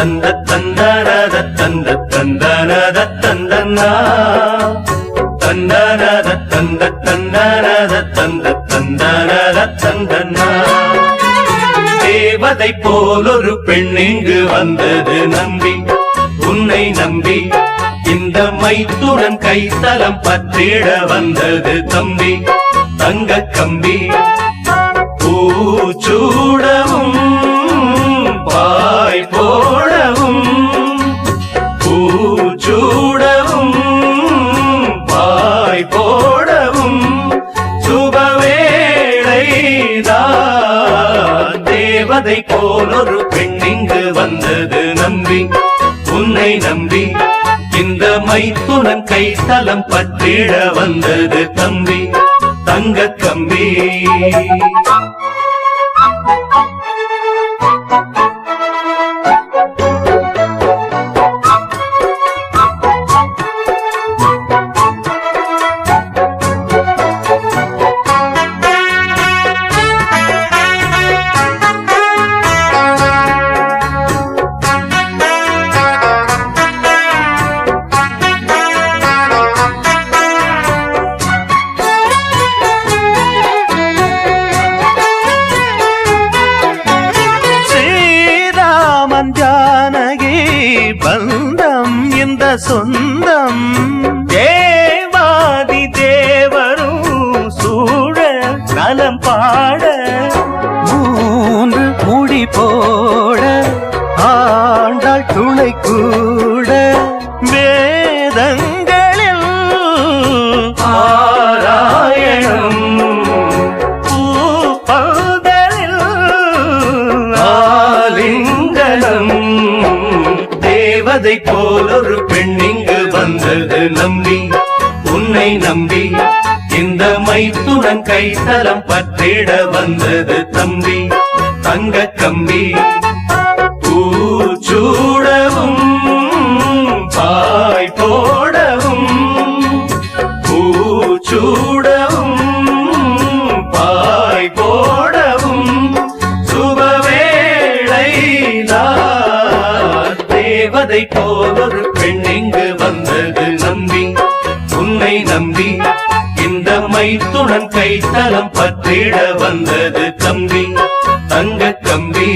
தந்த தந்தனத தந்தன்னா தந்தனத தந்த தந்தனத தந்த தந்தனத தந்தன்னா தேவதை போலொரு பெண் இங்கு வந்தது நம்பி. உன்னை நம்பி இந்த மைத்துடன் கைத்தலம் பற்றிட வந்தது தம்பி. தங்க கம்பி பூச்சூடவும் தேவதை போல் ஒரு பெண் இங்கு வந்தது நம்பி. உன்னை நம்பி இந்த மைத்துனன் கைத்தலம் பற்றிட வந்தது தம்பி. தங்க கம்பி நான் ஜானகி பந்தம் இந்த சொந்தம். தேவாதி தேவரும் சூழ நலம் பாட மூன்று முடி போட ஆண்டாள் துணை கூட வேதங்களில் தேவதை போலொரு பெண் இங்கு வந்தது நம்பி. உன்னை நம்பி இந்த மைத்துடன் கைத்தலம் பற்றிட வந்தது தம்பி. தங்க கம்பி தேவதை பெண் இங்கு வந்தது நம்பி. உன்னை நம்பி இந்த மைத்துடன் கைத்தலம் பற்றிட வந்தது தம்பி. தங்க கம்பி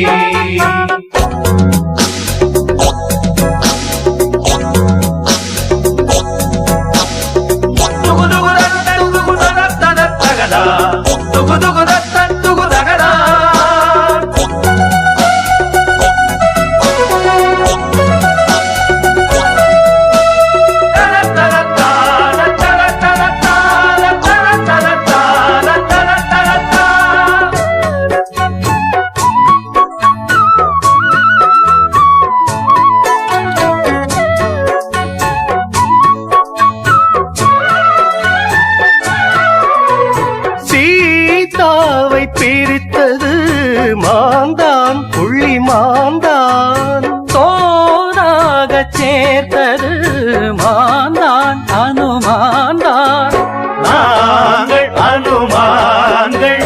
சீதாவை மாந்தான் புள்ளி மாந்தான். தோனாக சேர்த்தது மாந்தான் அனுமான்தான் நாங்கள் அனுமான்கள்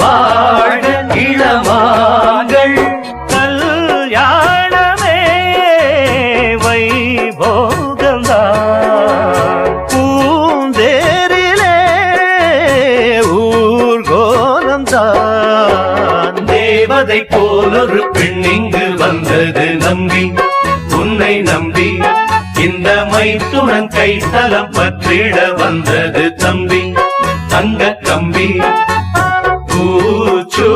வாழ இளமாங்கள் கல்யாணமே வைபோகம்தான். பூந்தேரிலே ஊர்கோலம்தான். தேவதை போலொரு பெண் இங்கு வந்தது நம்பி. உன்னை நம்பி இந்த மைத்துடன் கைத்தலம் பற்றிட வந்தது தம்பி. தங்க கம்பி பூச்சூ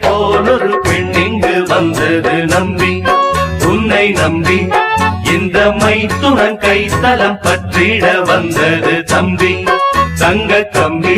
போலொரு பெண் இங்கு வந்தது நம்பி. உன்னை நம்பி இந்த மைத்துடன் கைத்தலம் பற்றிட வந்தது தம்பி. தங்க கம்பி